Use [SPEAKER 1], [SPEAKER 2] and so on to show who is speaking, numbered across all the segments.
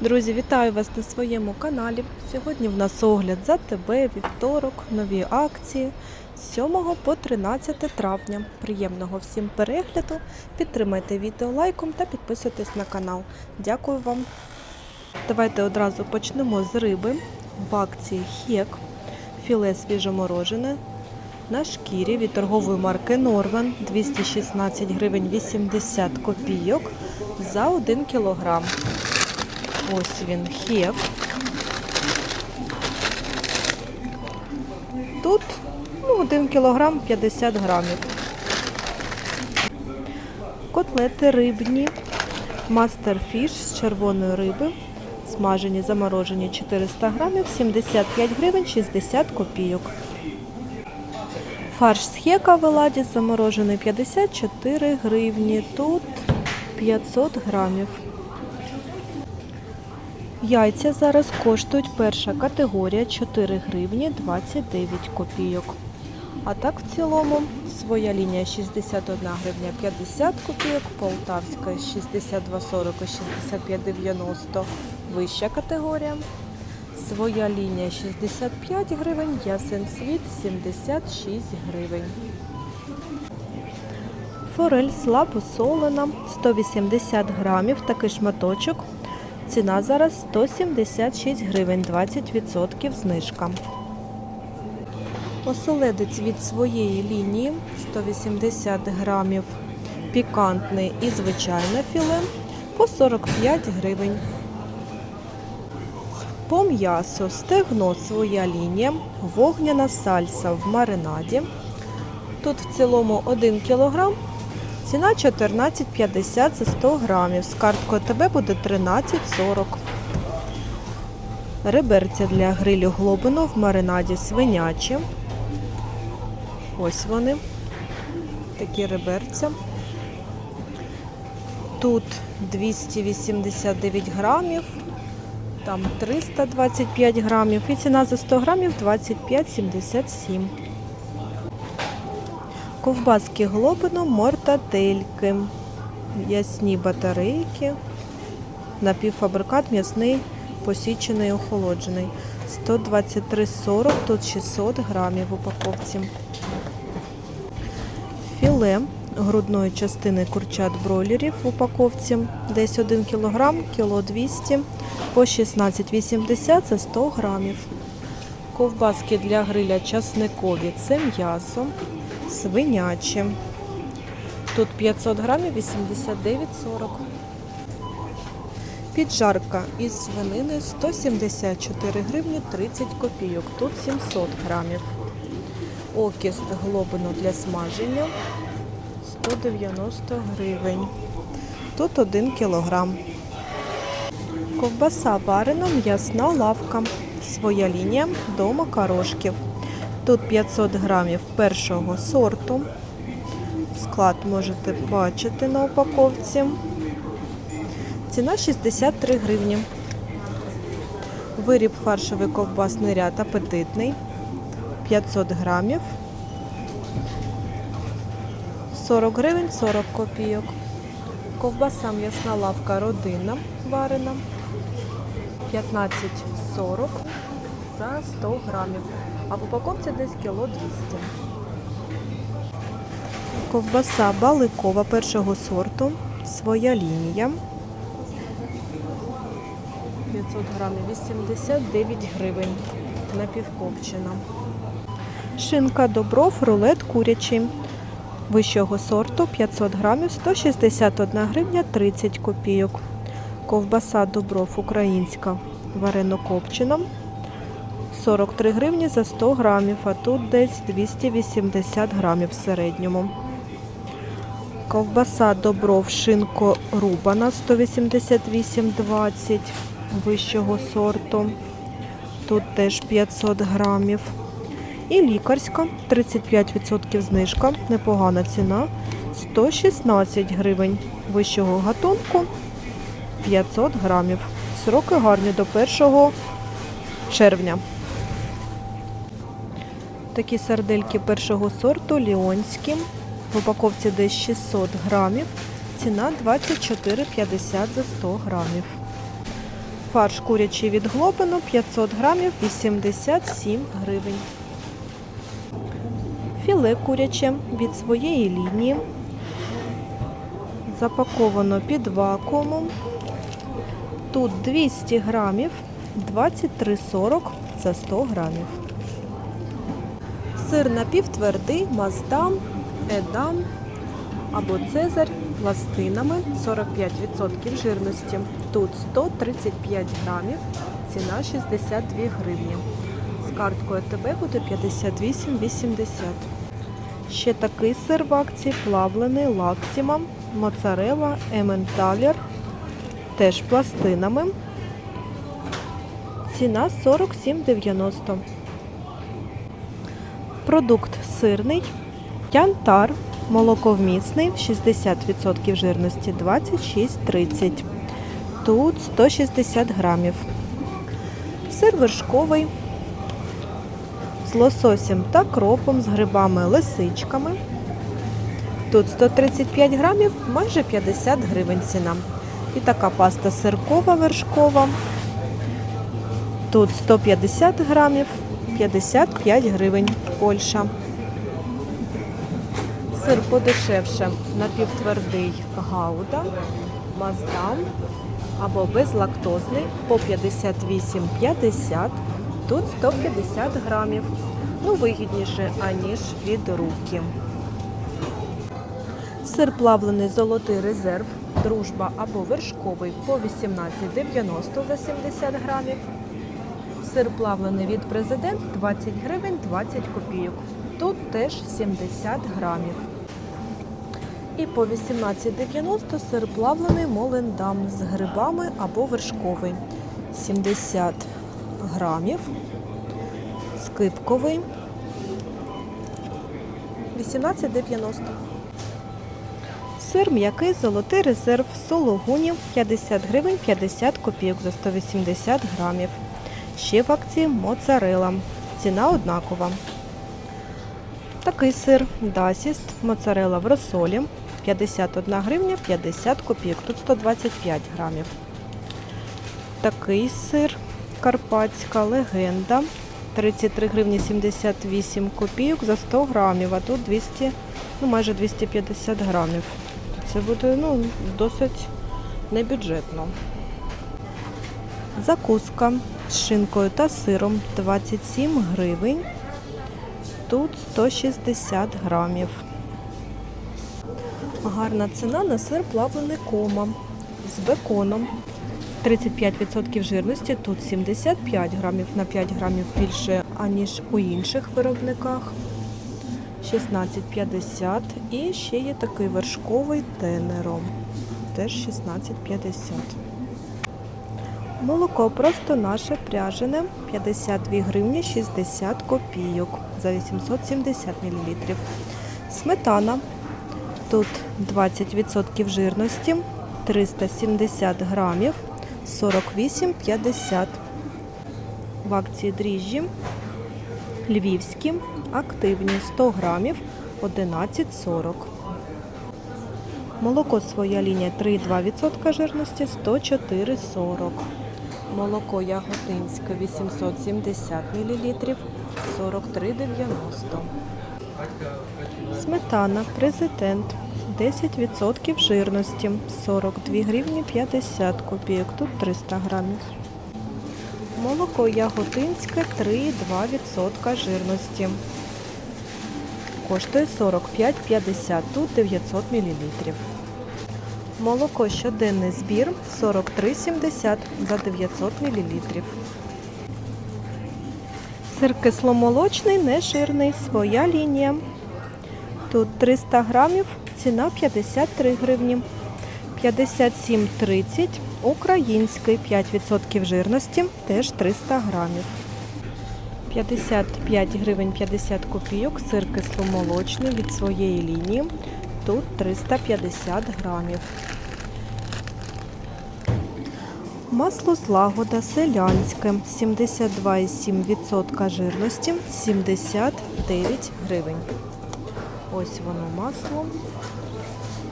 [SPEAKER 1] Друзі, вітаю вас на своєму каналі. Сьогодні в нас огляд за тебе, вівторок, нові акції з 7 по 13 травня. Приємного всім перегляду. Підтримайте відео лайком та підписуйтесь на канал. Дякую вам. Давайте одразу почнемо з риби. В акції хек, філе свіжоморожене на шкірі від торгової марки Норвен 216 гривень 80 копійок за 1 кілограм. Ось він хек. Тут ну, 1 кілограм 50 грамів. Котлети рибні. Мастерфіш з червоної риби. Смажені, заморожені 400 грамів, 75 гривень 60 копійок. Фарш з хека в Еладі заморожений 54 гривні. Тут 500 грамів. Яйця зараз коштують перша категорія 4 гривні 29 копійок. А так в цілому своя лінія 61 гривня 50 копійок, полтавська 62,40 і 65,90 вища категорія. Своя лінія 65 гривень, ясен світ 76 гривень. Форель слабосолена 180 грамів, такий шматочок. Ціна зараз 176 гривень, 20% знижка. Оселедець від своєї лінії 180 грамів, пікантний і звичайне філе по 45 гривень. По м'ясу стегно своя лінія, вогняна сальса в маринаді. Тут в цілому 1 кілограм Ціна 14,50 за 100 грамів. З карткою ТБ буде 13,40. Реберця для грилю глобину в маринаді свинячі. Ось вони. Такі реберця. Тут 289 грамів, там 325 грамів. І ціна за 100 грамів 25,77. Ковбаски глобино, мортательки, м'ясні батарейки, напівфабрикат м'ясний, посічений, охолоджений. 123,40, тут 600 грамів в упаковці. Філе грудної частини курчат бройлерів в упаковці. Десь 1 кг, кіло 200 по 16,80 за 100 грамів. Ковбаски для гриля часникові це м'ясо свинячі. Тут 500 грамів 89,40. Піджарка із свинини 174 гривні 30 копійок. Тут 700 грамів. Окіст глобину для смаження 190 гривень. Тут 1 кілограм. Ковбаса варена, м'ясна лавка. Своя лінія до макарошків. Тут 500 грамів першого сорту. Склад можете бачити на упаковці. Ціна 63 гривні. Виріб фаршовий ковбасний ряд апетитний. 500 грамів. 40 гривень 40 копійок. Ковбаса м'ясна лавка родина варена. 15,40 за 100 грамів а в упаковці десь кіло 200. Ковбаса баликова першого сорту. Своя лінія. 500 грамів 89 гривень. Напівкопчена. Шинка добров, рулет курячий. Вищого сорту 500 грамів 161 гривня 30 копійок. Ковбаса добров українська варено-копчена 43 гривні за 100 грамів, а тут десь 280 грамів в середньому. Ковбаса добров шинко рубана 188,20 вищого сорту. Тут теж 500 грамів. І лікарська 35% знижка, непогана ціна 116 гривень вищого гатунку 500 грамів. Сроки гарні до 1 червня. Такі сардельки першого сорту ліонські. В упаковці десь 600 грамів. Ціна 24,50 за 100 грамів. Фарш курячий від глобину 500 грамів 87 гривень. Філе куряче від своєї лінії. Запаковано під вакуумом. Тут 200 грамів 23,40 за 100 грамів. Сир напівтвердий, маздам, едам або цезарь пластинами 45% жирності. Тут 135 грамів, ціна 62 гривні. З карткою АТБ буде 58,80. Ще такий сир в акції плавлений лактіма, моцарела, ементалер, теж пластинами. Ціна 47,90. Продукт сирний, янтар, молоковмісний, 60% жирності 26,30. Тут 160 грамів. Сир вершковий з лососем та кропом, з грибами лисичками. Тут 135 грамів, майже 50 гривень ціна. І така паста сиркова вершкова. Тут 150 грамів, 55 гривень. Польща. Сир подешевше напівтвердий гауда, маздам або безлактозний по 58,50. Тут 150 грамів. Ну, вигідніше, аніж від руки. Сир плавлений золотий резерв, дружба або вершковий по 18,90 за 70 грамів. Сир плавлений від президент 20 гривень 20 копійок. Тут теж 70 грамів. І по 18,90 сир плавлений молендам з грибами або вершковий. 70 грамів. Скипковий. 18,90. Сир м'який золотий резерв сологунів 50 гривень 50 копійок за 180 грамів. Ще в акції моцарела. Ціна однакова. Такий сир Дасіст, моцарела в розсолі 51 гривня 50 копійок. Тут 125 грамів. Такий сир Карпатська легенда 33 гривні 78 копійок за 100 грамів, а тут 200, ну майже 250 грамів. Це буде ну, досить небюджетно. Закуска з шинкою та сиром 27 гривень. Тут 160 грамів. Гарна ціна на сир плавлений кома з беконом. 35% жирності, тут 75 грамів на 5 грамів більше, аніж у інших виробниках. 16,50 і ще є такий вершковий тенером. Теж 16,50. Молоко просто наше пряжене 52 гривні 60 копійок за 870 мл. Сметана. Тут 20% жирності, 370 грамів, 48,50. В акції дріжджі. Львівські, активні 100 грамів, 11,40. Молоко своя лінія 3,2% жирності 104,40. Молоко яготинське 870 мл 43,90. Сметана президент 10% жирності 42 гривні 50 копійок. Тут 300 грамів. Молоко яготинське 3,2% жирності. Коштує 45,50, тут 900 мл. Молоко щоденний збір 43,70 за 900 мл. Сир кисломолочний, нежирний, своя лінія. Тут 300 грамів, ціна 53 гривні. 57,30 український, 5% жирності, теж 300 грамів. 55 гривень 50 копійок, сир кисломолочний від своєї лінії. Тут 350 грамів. Масло злагода селянське 72,7% жирності 79 гривень. Ось воно масло.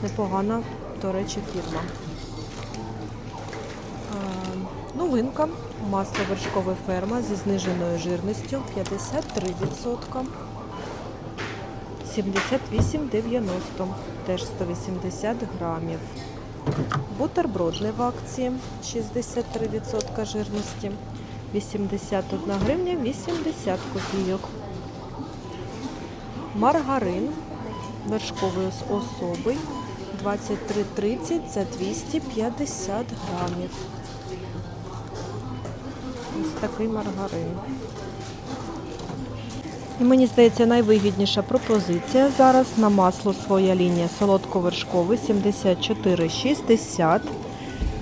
[SPEAKER 1] Непогана, до речі, фірма. Новинка. Масло вершкове ферма зі зниженою жирністю 53%. 78,90. Теж 180 грамів. Бутербродний в акції 63% жирності. 81 гривня 80 копійок. Маргарин вершковий з особий 23,30 за 250 грамів. Ось такий маргарин. І мені здається, найвигідніша пропозиція зараз на масло своя лінія солодковершковий 74,60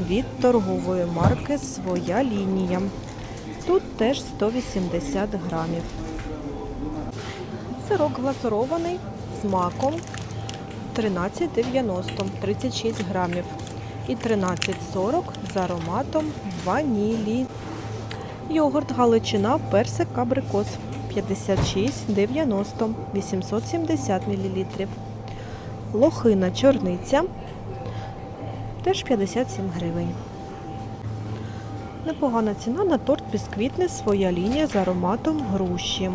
[SPEAKER 1] від торгової марки Своя лінія. Тут теж 180 грамів. Сирок глазурований з маком 13,90 36 грамів. І 13,40 з ароматом ванілі. Йогурт Галичина, персик абрикос 56,90 870 мл. Лохина чорниця теж 57 гривень. Непогана ціна на торт бісквітний своя лінія з ароматом груші.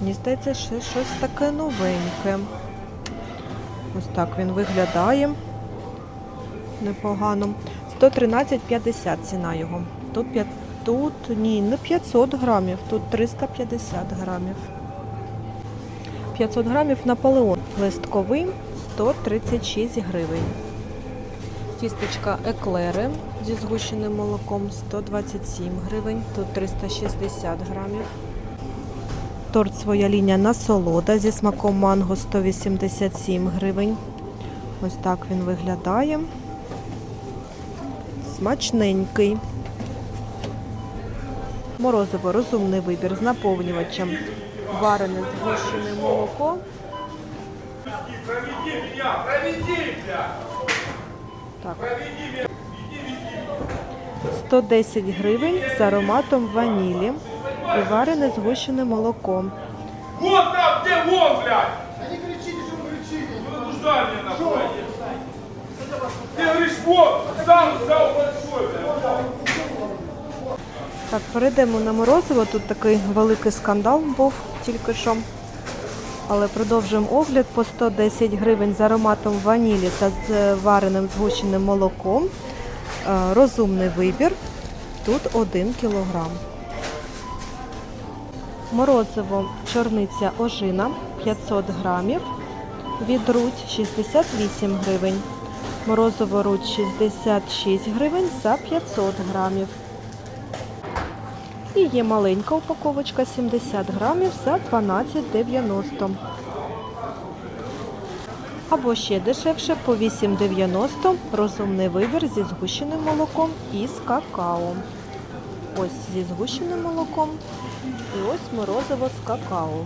[SPEAKER 1] Мені здається, ще щось таке новеньке. Ось так він виглядає непогано. 113,50 ціна його. Тут, тут ні, не 500 грамів, тут 350 грамів. 500 грамів Наполеон. Листковий 136 гривень. Тістечка еклери зі згущеним молоком 127 гривень, тут 360 грамів. Торт своя лінія насолода зі смаком манго 187 гривень. Ось так він виглядає. Смачненький Морозиво розумний вибір з наповнювачем. Варене згущене молоко.
[SPEAKER 2] Проведи меня, проведи, бля!
[SPEAKER 1] Так,
[SPEAKER 2] Проведи меня!
[SPEAKER 1] 110 гривень з ароматом ванілі і варене згущене молоко.
[SPEAKER 2] Вон там, где вон, блядь! Да не кричите, что вы кричите! Не вынуждай меня нахуй! Ты говоришь, вот, зал, зал большой, блядь!
[SPEAKER 1] Так, перейдемо на морозиво. Тут такий великий скандал був тільки що. Але продовжуємо огляд по 110 гривень з ароматом ванілі та з вареним згущеним молоком. Е, Розумний вибір. Тут 1 кілограм. Морозиво чорниця ожина 500 грамів. Від Рудь 68 гривень. Морозиво Рудь 66 гривень за 500 грамів. І є маленька упаковочка 70 грамів за 12,90. Або ще дешевше по 8,90 розумний вибір зі згущеним молоком і з какао. Ось зі згущеним молоком і ось морозиво з какао.